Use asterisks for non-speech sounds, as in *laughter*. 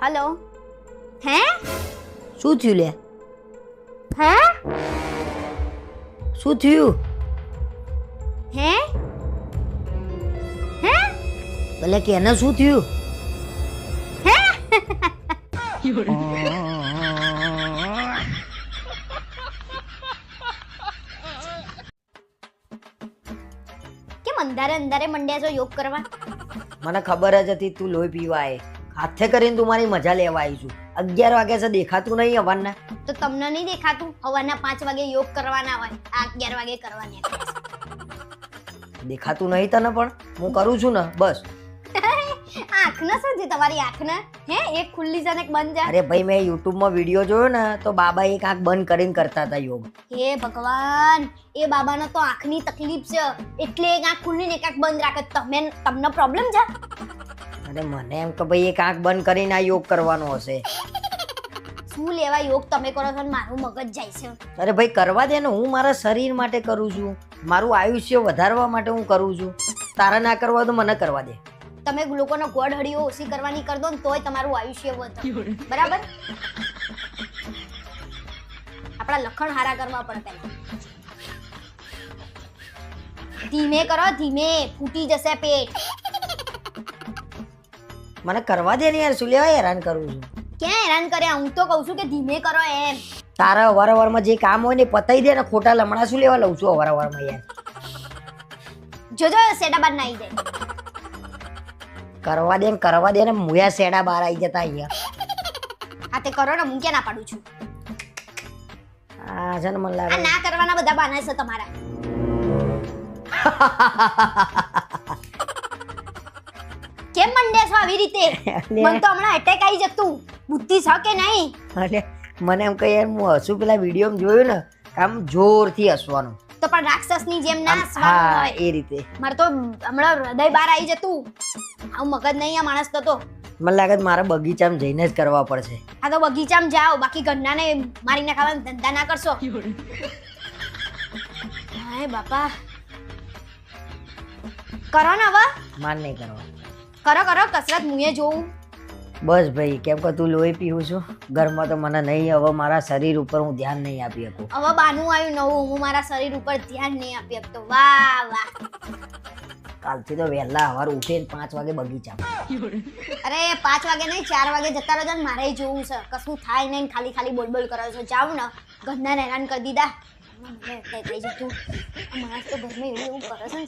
Hello. હે? શું થયું લે? હે? શું થયું? હે? હે? ભલે કે એને શું થયું? કેમ *laughs* *laughs* અંધારે અંધારે મંડ્યા છો યોગ કરવા? મને ખબર જ હતી તું લોહી પીવા એ હાથે કરીને તું મારી મજા લેવા આવી છું. અગિયાર વાગ્યા છે દેખાતું નહીં અવારના તો તમને નહીં દેખાતું? હવાના પાંચ વાગે યોગ કરવાના હોય. આ અગિયાર વાગે કરવાની. દેખાતું નહીં તને પણ? હું કરું છું ને બસ. આંખને શું છે તમારી આંખને? હે એક ખુલ્લી છે ને એક બંધ છે અરે ભાઈ મેં YouTube માં વિડિયો જોયો ને તો બાબા એક આંખ બંધ કરીને કરતા હતા યોગ. હે ભગવાન એ બાબાને તો આંખની તકલીફ છે. એટલે એક આંખ ખુલ્લી ને એક આંખ બંધ રાખે. તમે તમને પ્રોબ્લેમ છે? અરે મને એમ કે ભાઈ એક આંખ બંધ કરીને આ યોગ કરવાનો હશે. શું લેવા યોગ તમે કરો છો ને? મારું મગજ જાય છે. અરે ભાઈ કરવા દે ને હું મારા શરીર માટે કરું છું. મારું આયુષ્ય વધારવા માટે હું કરું છું. તારા ના કરવા તો મને કરવા દે. તમે લોકોનો ગોળ હળીઓ ઓછી કરવાની કરી દો ને તોય તમારું આયુષ્ય વધે. બરાબર? આપણા લખણ હારા કરવા પહેલા ધીમે કરો ધીમે. ફૂટી જશે પેટ. મને કરવા દે ને યાર શું લેવા હેરાન કરું છું? ક્યાં હેરાન કર્યા હું તો કહું છું કે ધીમે કરો એમ. તારા અવાર અવારમાં જે કામ હોય ને પતાઈ દે ને ખોટા લમણા શું લેવા લઉં છું અવાર અવારમાં યાર? જોજો સેડાબાદ ના આવી જાય કરવા દે ને કરવા દે ને મુયા સેડા બહાર આવી જતા અહીંયા. આ તે કરો ને હું ક્યાં ના પાડું છું? આ છે ને મને લાગે. ના કરવાના બધા બાના છે તમારા. કેમ મંડે છો આવી રીતે? મને તો હમણાં એટેક આવી જતું બુદ્ધિ છે કે નહીં? અને મને એમ કહે યાર હું હસું પેલા વીડિયો જોયું ને આમ જોરથી હસવાનું. તો પણ રાક્ષસની જેમ ના હા હોય. એ રીતે. મારે તો હમણાં હૃદય બહાર આવી જતું. આવું મગજ નહીં આ માણસ તો મને લાગે છે મારે બગીચામાં જઈને જ કરવા પડશે. આ તો બગીચામાં જાઓ બાકી ઘરનાને મારીને ખાવાના ધંધા ના કરશો. હાય બાપા. કરો ને હવે. માન નહીં કરવા. કરો કરો કસરત મુએ જોઉં. બસ ભાઈ કેમ કે તું લોહી પીવું છું? ઘરમાં તો મને નહીં હવે મારા શરીર ઉપર હું ધ્યાન નહીં આપી શકું. હવે બાનું આવ્યું નવું હું મારા શરીર ઉપર ધ્યાન નહીં આપી શકતો. વાહ વાહ. કાલથી તો વહેલા સવાર ઉઠે પાંચ વાગે બગીચા અરે પાંચ વાગે નહીં ચાર વાગે જતા રહેજો ને મારે જોવું છે. કશું થાય નહીં ખાલી ખાલી બોલ બોલ કરો છો. જાવ ને ઘરના હેરાન કરી દીધા. મને જતું માણસ તો ઘરમાં એવું એવું કરે છે ને